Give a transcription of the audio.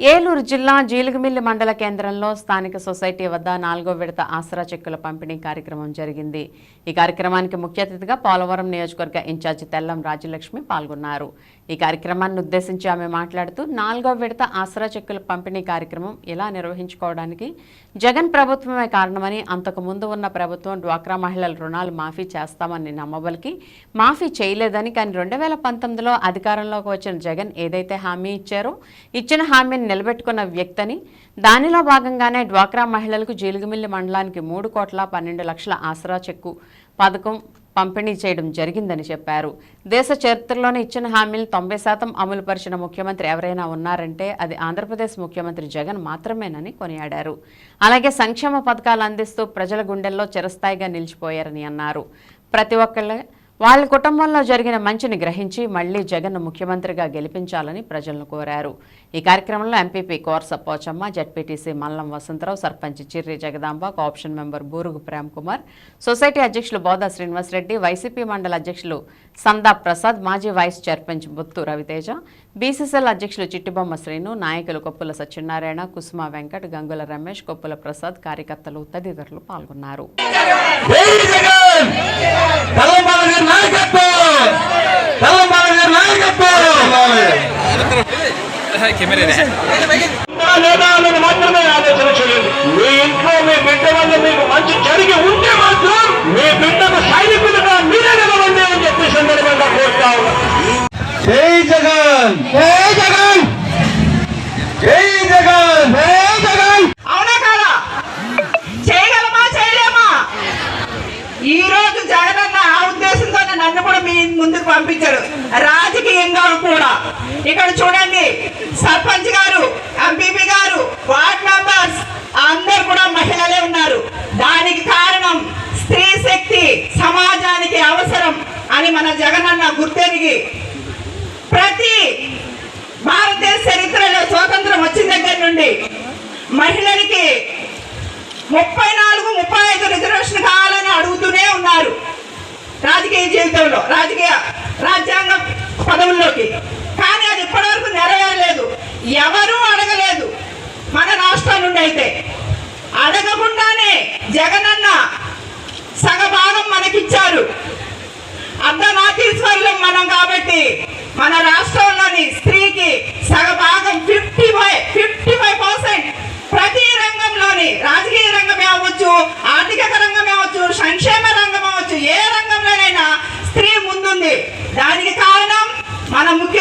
ఏలూరు జిల్లా జీలుగుమిల్లి మండల కేంద్రంలో స్థానిక సొసైటీ వద్ద నాలుగో విడత ఆసరా చెక్కుల పంపిణీ కార్యక్రమం జరిగింది. ఈ కార్యక్రమానికి ముఖ్య అతిథిగా పోలవరం నియోజకవర్గ ఇన్ఛార్జి తెల్లం రాజ్యలక్ష్మి పాల్గొన్నారు. ఈ కార్యక్రమాన్ని ఉద్దేశించి ఆమె మాట్లాడుతూ నాలుగో విడత ఆసరా చెక్కుల పంపిణీ కార్యక్రమం ఇలా నిర్వహించుకోవడానికి జగన్ ప్రభుత్వమే కారణమని అంతకు ముందు ఉన్న ప్రభుత్వం డ్వాక్రా మహిళల రుణాలు మాఫీ చేస్తామని నమ్మబలికి మాఫీ చేయలేదని కానీ రెండు వేల పంతొమ్మిదిలో అధికారంలోకి వచ్చిన జగన్ ఏదైతే హామీ ఇచ్చారో ఇచ్చిన హామీని నిలబెట్టుకున్న వ్యక్తని. దానిలో భాగంగానే డ్వాక్రా మహిళలకు జీలుగుమిల్లి మండలానికి మూడు కోట్ల పన్నెండు లక్షల ఆసరా చెక్కు పథకం పంపిణీ చేయడం జరిగిందని చెప్పారు. దేశ చరిత్రలోనే ఇచ్చిన హామీలు తొంభై శాతం అమలుపరిచిన ముఖ్యమంత్రి ఎవరైనా ఉన్నారంటే అది ఆంధ్రప్రదేశ్ ముఖ్యమంత్రి జగన్ మాత్రమేనని కొనియాడారు. అలాగే సంక్షేమ పథకాలు అందిస్తూ ప్రజల గుండెల్లో చిరస్థాయిగా నిలిచిపోయారని అన్నారు. ప్రతి ఒక్కళ్ళ వాళ్ళ కుటుంబంలో జరిగిన మంచిని గ్రహించి మళ్ళీ జగన్ ముఖ్యమంత్రిగా గెలిపించాలని ప్రజలను కోరారు. ఈ కార్యక్రమంలో MPP కోర్స Pochamma ZPTC Mallam Vasantharao sarpanch Chirri Jagadamba option member Burugu Prem Kumar society అధ్యక్షులు బోదా శ్రీనివాసరెడ్డి వైసీపీ మండల అధ్యక్షులు సందా ప్రసాద్ మాజీ వైస్ చైర్పంచ్ బొత్తు రవితేజ బీసీసీఎల్ అధ్యక్షులు చిట్టిబొమ్మ శ్రీను నాయకులు కొప్పుల సత్యనారాయణ కుసుమ వెంకట్ గంగుల రమేష్ కొప్పుల ప్రసాద్ కార్యకర్తలు తదితరులు పాల్గొన్నారు. కెమెరా ఉందా లేదా అన్నది మాత్రమే ఆలోచన చేయండి మీ ఇంట్లో మీ బిడ్డ వల్ల మీకు మంచి జరిగి ఉంటే మాత్రం మీ బిడ్డకు సైనికులుగా మీరే నిలవండి అని చెప్పి సందర్భంగా కోరుతా ఉన్నా జై జగన్! జై జగన్! జై జగన్! జై జగన్! అవునా కాదా? చేయగలమా చేయలేమా? ఈ రోజు జగనన్న ఆ ఉద్దేశంతో నన్ను కూడా మీ ముందుకు పంపించారు రాజకీయంగా కూడా. ఇక్కడ చూడండి కానీ మన జగనన్న గుర్తెరిగి ప్రతి భారతదేశ చరిత్రలో స్వాతంత్రం వచ్చిన దగ్గర నుండి మహిళలకి ముప్పై నాలుగు ముప్పై ఐదు రిజర్వేషన్ కావాలని అడుగుతూనే ఉన్నారు రాజకీయ జీవితంలో రాజకీయ రాజ్యాంగ పదవుల్లోకి. కానీ అది ఇప్పటివరకు నెరవేరలేదు. ఎవరూ అడగలేదు. మన రాష్ట్రం నుండి అయితే. అడగకుండానే జగనన్న దానికి కారణం మన ముఖ్య